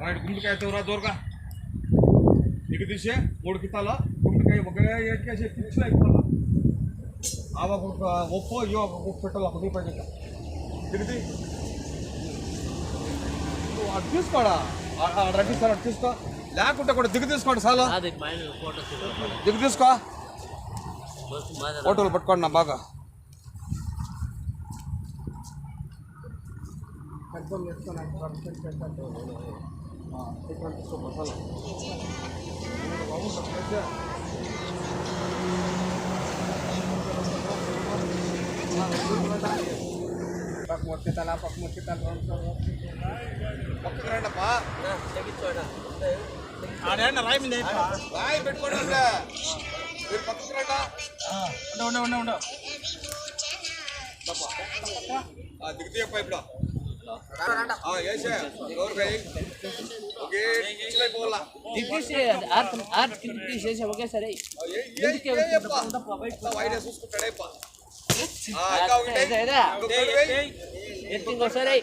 వాడి గుండెకాయ తోరా దూరగా నీకు తీసే మూడు కితాల గుండెకాయ ఒక ఎక్కేసి పిచ్చిన అయిపోతా. అవ ఒక ఒప్పో ఇవో ఒక పెట్టాలి ఒక రూపాయి దిగుది అది తీసుకోడా? రడ్డిస్తాను అటు తీసుకో. లేకుంటే కూడా దిగు తీసుకోండి ఫోటో దిగు తీసుకో. ఫోటోలు పట్టుకోండి నా బాగా. రాయి పెట్టుకోండి మీరు పక్కకు రండి ఆ, దిగుతాయి అప్ప ఇప్పుడు ఆ, వేసే ఎవరికై ఒకే ఇంచులో పోవాలా తీసి ఆర్ట్ ఆర్ట్ క్లిప్ తీసేసి ఒకేసారి ఆ, ఏ- ఏ- ఏ అప్ప? తీసేసి ఒకేసారి ఇంకోసారి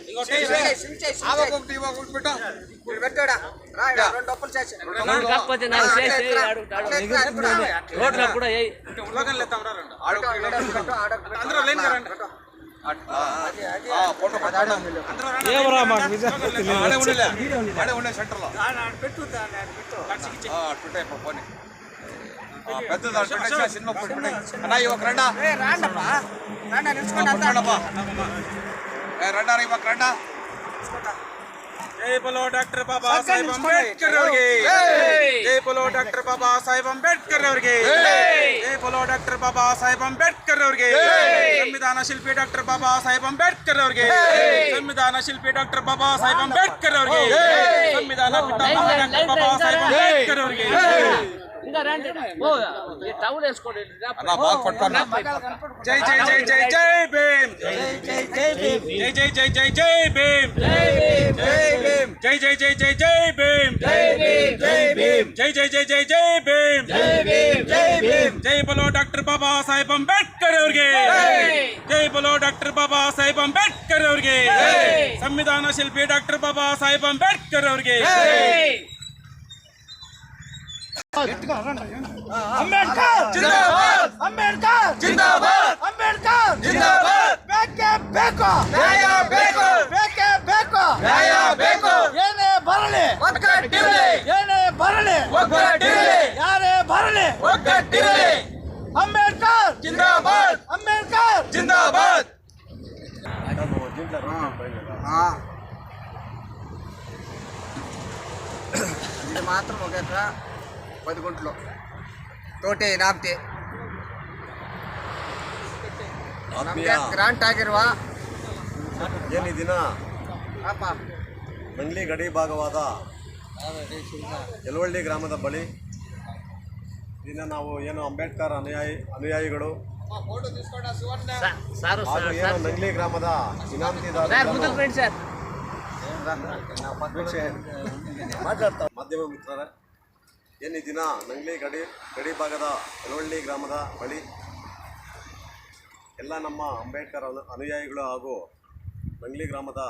కాకపోతే నాకు చేసి రోడ్లో కూడా అందరూ పెద్ద సినిమా అన్నా ఇవ్వక రండా రండా నిలుచుకోండి రండా రండా ఇవ్వక రండా जय बोलो डॉक्टर बाबा साहेब अंबेडकर जय बोलो डॉक्टर बाबा साहेब अंबेडकर जय बोलो डॉक्टर बाबा साहेब अंबेडकर संविधान शिल्पी डॉक्टर बाबा साहेब अंबेडकर संविधान शिल्पी डॉक्टर बाबा साहेब अंबेडकर संविधान डॉक्टर बाबा साहेब अंबेडकर ಪಿತಾಮಹ ಡಾಕ್ಟರ್ ಬಾಬಾ ಸಾಹೇಬ್ ಅಂಬೇಡ್ಕರ್ ಅವರಿಗೆ ఇంకా రండి ఓ ఈ టౌన్ వేసుకోండి అన్నా, బాగా పట్టుకోండి. జై జై జై జై జై భీమ్ జై జై జై జై జై జై జై భీమ్ జై జై జై జై జై భీమ్ జై జై జై జై జై భీమ్ జై బలో డాక్టర్ బాబా ಸಾಹೇಬ್ ಅಂಬೇಡ್ಕರ್ ಅವರಿಗೆ ಜೈ ಬಲೋ ಡಾಕ್ಟರ್ ಬಾಬಾ ಸಾಹೇಬ್ ಅಂಬೇಡ್ಕರ್ ಅವರಿಗೆ ಸಂವಿಧಾನ ಶಿಲ್ಪಿ ಡಾಕ್ಟರ್ ಬಾಬಾ ಸಾಹೇಬ್ ಅಂಬೇಡ್ಕರ್ ಅವರಿಗೆ ಅಂಬೇಡ್ಕರ್ ಜಿಂದಾಬಾದ್ ಅಂಬೇಡ್ಕರ್ ಜಿಂದಾಬಾದ್ ಅಂಬೇಡ್ಕರ್ ಜಿಂದಾಬಾದ್ ಬೇಕೇ ಬೇಕು ನ್ಯಾಯ ಬೇಕು ಬೇಕೇ ಬೇಕು ನ್ಯಾಯ ಬೇಕು ಏನೇ ಬರಲಿ ಒಗ್ಗಟ್ಟಿರಲಿ ಏನೇ ಬರಲಿ ಒಗ್ಗಟ್ಟಿರಲಿ ಯಾರೇ ಬರಲಿ ಒಗ್ಗಟ್ಟಿರಲಿ ಅಂಬೇಡ್ಕರ್ ಜಿಂದಾಬಾದ್ ಅಂಬೇಡ್ಕರ್ ಜಿಂದಾಬಾದ್ ఇది మాత్రం ఒక ఎకరా పది గుంటలు ತೋಟೆ ನಾಪ್ತಿ ನಮ್ಗೆ ಗ್ರಾಂಟ್ ಆಗಿರುವ ಏನು ಈ ದಿನ ಪಾಪ ಮಂಗ್ಲಿ ಗಡಿ ಭಾಗವಾದ ಯಲವಳ್ಳಿ ಗ್ರಾಮದ ಬಳಿ ದಿನ ನಾವು ಏನು ಅಂಬೇಡ್ಕರ್ ಅನುಯಾಯಿ ಅನುಯಾಯಿಗಳು సారు ಹಾಗೂ సార్ ಏನು ನಂಗ್ಲಿ ಗ್ರಾಮದ సార్ ಇನಾಮತಿದಾರರು ముందుకు రండి సార్ ಮಾತಾಡ್ತಾ ಮಾಧ್ಯಮ ಮಿತ್ರರೇ ಈ ದಿನ ನಂಗ್ಲಿ ಗಡಿ ಗಡಿ ಭಾಗದ ಯಲವಳ್ಳಿ ಗ್ರಾಮದ ಬಳಿ ಎಲ್ಲ ನಮ್ಮ ಅಂಬೇಡ್ಕರ್ ಅನು, ಅನುಯಾಯಿಗಳು ಹಾಗೂ ನಂಗ್ಲಿ ಗ್ರಾಮದ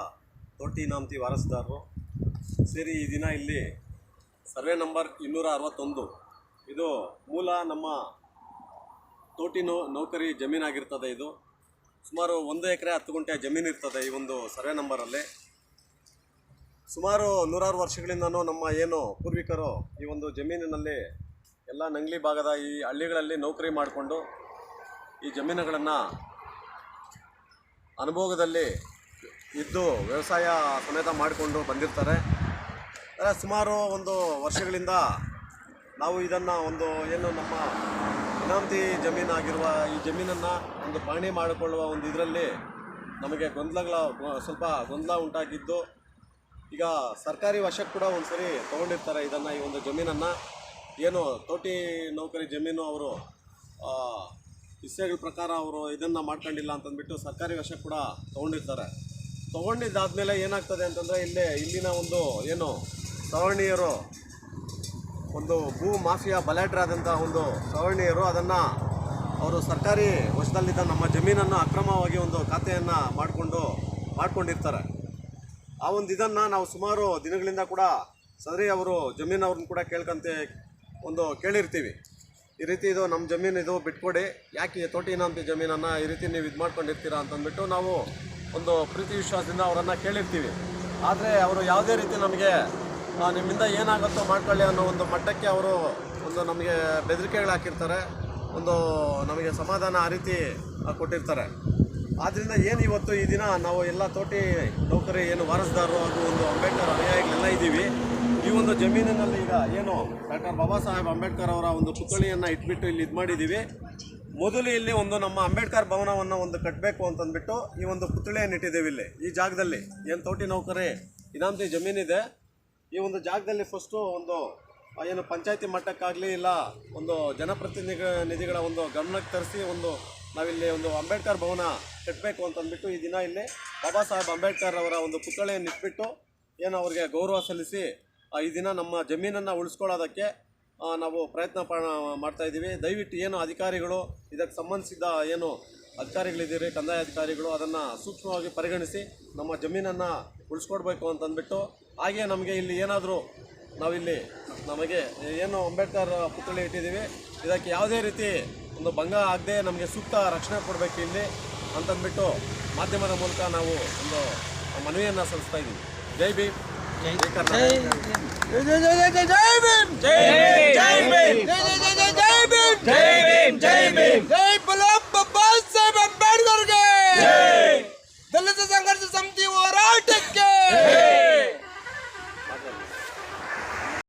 ತೋಟಿ ನಾಮತಿ ವಾರಸುದಾರರು ಸೇರಿ ಈ ದಿನ ಇಲ್ಲಿ ಸರ್ವೆ ನಂಬರ್ ಇನ್ನೂರ ಅರವತ್ತೊಂದು. ಇದು ಮೂಲ ನಮ್ಮ ತೋಟಿ ನೌ, ನೌಕರಿ ಜಮೀನಾಗಿರ್ತದೆ ಇದು. ಸುಮಾರು ಒಂದು ಎಕರೆ ಹತ್ತು ಗುಂಟೆ ಜಮೀನು ಇರ್ತದೆ ಈ ಒಂದು ಸರ್ವೆ ನಂಬರಲ್ಲಿ. ಸುಮಾರು ನೂರಾರು ವರ್ಷಗಳಿಂದನೂ ನಮ್ಮ ಏನು ಪೂರ್ವಿಕರು ಈ ಒಂದು ಜಮೀನಿನಲ್ಲಿ ಎಲ್ಲ ನಂಗ್ಲಿ ಭಾಗದ ಈ ಹಳ್ಳಿಗಳಲ್ಲಿ ನೌಕರಿ ಮಾಡಿಕೊಂಡು ಈ ಜಮೀನುಗಳನ್ನು ಅನುಭೋಗದಲ್ಲಿ ಇದ್ದು ವ್ಯವಸಾಯ ಸಮೇತ ಮಾಡಿಕೊಂಡು ಬಂದಿರ್ತಾರೆ. ಸುಮಾರು ಒಂದು ವರ್ಷಗಳಿಂದ ನಾವು ಇದನ್ನು ಒಂದು ಏನು ನಮ್ಮ ಇನಾಮತಿ ಜಮೀನಾಗಿರುವ ಈ ಜಮೀನನ್ನು ಒಂದು ಪಹಣಿ ಮಾಡಿಕೊಳ್ಳುವ ಒಂದು ಇದರಲ್ಲಿ ನಮಗೆ ಗೊಂದಲಗಳ ಸ್ವಲ್ಪ ಗೊಂದಲ ಉಂಟಾಗಿದ್ದು ಈಗ ಸರ್ಕಾರಿ ವಶಕ್ಕೆ ಕೂಡ ಒಂದು ಸರಿ ತೊಗೊಂಡಿರ್ತಾರೆ ಇದನ್ನು, ಈ ಒಂದು ಜಮೀನನ್ನು. ಏನು ತೋಟಿ ನೌಕರಿ ಜಮೀನು ಅವರು ವಿಷಯಗಳ ಪ್ರಕಾರ ಅವರು ಇದನ್ನು ಮಾಡ್ಕೊಂಡಿಲ್ಲ ಅಂತಂದ್ಬಿಟ್ಟು ಸರ್ಕಾರಿ ವಶಕ್ಕೆ ಕೂಡ ತೊಗೊಂಡಿರ್ತಾರೆ. ತೊಗೊಂಡಿದ್ದಾದಮೇಲೆ ಏನಾಗ್ತದೆ ಅಂತಂದರೆ ಇಲ್ಲೇ, ಇಲ್ಲಿನ ಒಂದು ಏನು ಸವರ್ಣೀಯರು, ಒಂದು ಭೂ ಮಾಫಿಯಾ ಬಲಾಢ್ಯರಾದಂಥ ಒಂದು ಸವರ್ಣೀಯರು ಅದನ್ನು ಅವರು ಸರ್ಕಾರಿ ವಶದಲ್ಲಿದ್ದ ನಮ್ಮ ಜಮೀನನ್ನು ಅಕ್ರಮವಾಗಿ ಒಂದು ಖಾತೆಯನ್ನು ಮಾಡಿಕೊಂಡು, ಮಾಡ್ಕೊಂಡಿರ್ತಾರೆ. ಆ ಒಂದು ಇದನ್ನು ನಾವು ಸುಮಾರು ದಿನಗಳಿಂದ ಕೂಡ ಸದರಿ ಅವರು ಜಮೀನು ಅವ್ರನ್ನ ಕೂಡ ಕೇಳ್ಕೊಂತೆ ಒಂದು ಕೇಳಿರ್ತೀವಿ. ಈ ರೀತಿ ಇದು ನಮ್ಮ ಜಮೀನು ಇದು ಬಿಟ್ಕೊಡಿ, ಯಾಕೆ ಈ ಅಂತ ಜಮೀನನ್ನು ಈ ರೀತಿ ನೀವು ಇದು ಮಾಡ್ಕೊಂಡಿರ್ತೀರಾ ಅಂತಂದ್ಬಿಟ್ಟು ನಾವು ಒಂದು ಪ್ರೀತಿ ವಿಶ್ವಾಸದಿಂದ ಅವರನ್ನು ಕೇಳಿರ್ತೀವಿ. ಆದರೆ ಅವರು ಯಾವುದೇ ರೀತಿ ನಮಗೆ ನಿಮ್ಮಿಂದ ಏನಾಗುತ್ತೋ ಮಾಡ್ಕೊಳ್ಳಿ ಅನ್ನೋ ಒಂದು ಮಟ್ಟಕ್ಕೆ ಅವರು ಒಂದು ನಮಗೆ ಬೆದರಿಕೆಗಳು ಹಾಕಿರ್ತಾರೆ. ಒಂದು ನಮಗೆ ಸಮಾಧಾನ ಆ ರೀತಿ ಕೊಟ್ಟಿರ್ತಾರೆ. ಆದ್ದರಿಂದ ಏನು ಇವತ್ತು ಈ ದಿನ ನಾವು ಎಲ್ಲ ತೋಟಿ ನೌಕರಿ ಏನು ವಾರಸ್ದಾರರು ಹಾಗೂ ಒಂದು ಅಂಬೇಡ್ಕರ್ ಅನುಯಾಯಿಗಳೆಲ್ಲ ಇದ್ದೀವಿ. ಈ ಒಂದು ಜಮೀನಿನಲ್ಲಿ ಈಗ ಏನು ಡಾಕ್ಟರ್ ಬಾಬಾ ಸಾಹೇಬ್ ಅಂಬೇಡ್ಕರ್ ಅವರ ಒಂದು ಪುತ್ಥಳಿಯನ್ನು ಇಟ್ಬಿಟ್ಟು ಇಲ್ಲಿ ಇದು ಮಾಡಿದ್ದೀವಿ. ಮೊದಲು ಇಲ್ಲಿ ಒಂದು ನಮ್ಮ ಅಂಬೇಡ್ಕರ್ ಭವನವನ್ನು ಒಂದು ಕಟ್ಟಬೇಕು ಅಂತಂದ್ಬಿಟ್ಟು ಈ ಒಂದು ಪುತ್ಥಳಿಯನ್ನು ಇಟ್ಟಿದ್ದೇವೆ ಇಲ್ಲಿ. ಈ ಜಾಗದಲ್ಲಿ ಏನು ತೋಟಿ ನೌಕರಿ ಇನಾಮತಿ ಜಮೀನಿದೆ. ಈ ಒಂದು ಜಾಗದಲ್ಲಿ ಫಸ್ಟು ಒಂದು ಏನು ಪಂಚಾಯತಿ ಮಟ್ಟಕ್ಕಾಗಲಿ ಇಲ್ಲ, ಒಂದು ಜನಪ್ರತಿನಿಧಿ ನಿಧಿಗಳ ಒಂದು ಗಮನಕ್ಕೆ ತರಿಸಿ ಒಂದು ನಾವಿಲ್ಲಿ ಒಂದು ಅಂಬೇಡ್ಕರ್ ಭವನ ಕಟ್ಟಬೇಕು ಅಂತಂದ್ಬಿಟ್ಟು ಈ ದಿನ ಇಲ್ಲಿ ಬಾಬಾ ಸಾಹೇಬ್ ಅಂಬೇಡ್ಕರ್ ಅವರ ಒಂದು ಪುತ್ಥಳಿಯನ್ನು ಇಟ್ಬಿಟ್ಟು ಏನು ಅವ್ರಿಗೆ ಗೌರವ ಸಲ್ಲಿಸಿ ಈ ದಿನ ನಮ್ಮ ಜಮೀನನ್ನು ಉಳಿಸ್ಕೊಳ್ಳೋದಕ್ಕೆ ನಾವು ಪ್ರಯತ್ನ ಮಾಡ್ತಾ ಇದ್ದೀವಿ. ದಯವಿಟ್ಟು ಏನು ಅಧಿಕಾರಿಗಳು, ಇದಕ್ಕೆ ಸಂಬಂಧಿಸಿದ ಏನು ಅಧಿಕಾರಿಗಳಿದ್ದೀರಿ, ಕಂದಾಯ ಅಧಿಕಾರಿಗಳು, ಅದನ್ನು ಸೂಕ್ಷ್ಮವಾಗಿ ಪರಿಗಣಿಸಿ ನಮ್ಮ ಜಮೀನನ್ನು ಉಳಿಸ್ಕೊಡ್ಬೇಕು ಅಂತಂದ್ಬಿಟ್ಟು, ಹಾಗೆ ನಮಗೆ ಇಲ್ಲಿ ಏನಾದರೂ ನಾವಿಲ್ಲಿ ನಮಗೆ ಏನು ಅಂಬೇಡ್ಕರ್ ಪುತ್ಥಳಿ ಇಟ್ಟಿದ್ದೀವಿ, ಇದಕ್ಕೆ ಯಾವುದೇ ರೀತಿ ಒಂದು ಭಂಗ ಆಗದೆ ನಮಗೆ ಸೂಕ್ತ ರಕ್ಷಣೆ ಕೊಡಬೇಕು ಇಲ್ಲಿ ಅಂತಂದ್ಬಿಟ್ಟು ಮಾಧ್ಯಮದ ಮೂಲಕ ನಾವು ಒಂದು ಮನವಿಯನ್ನು ಸಲ್ಲಿಸ್ತಾ ಇದ್ದೀವಿ. ಜೈ ಭೀಮ್. ಜೈ ಕರ್ನಾಟಕ. ಜೈ ಭೀಮ್. ಜೈ ಭೀಮ್.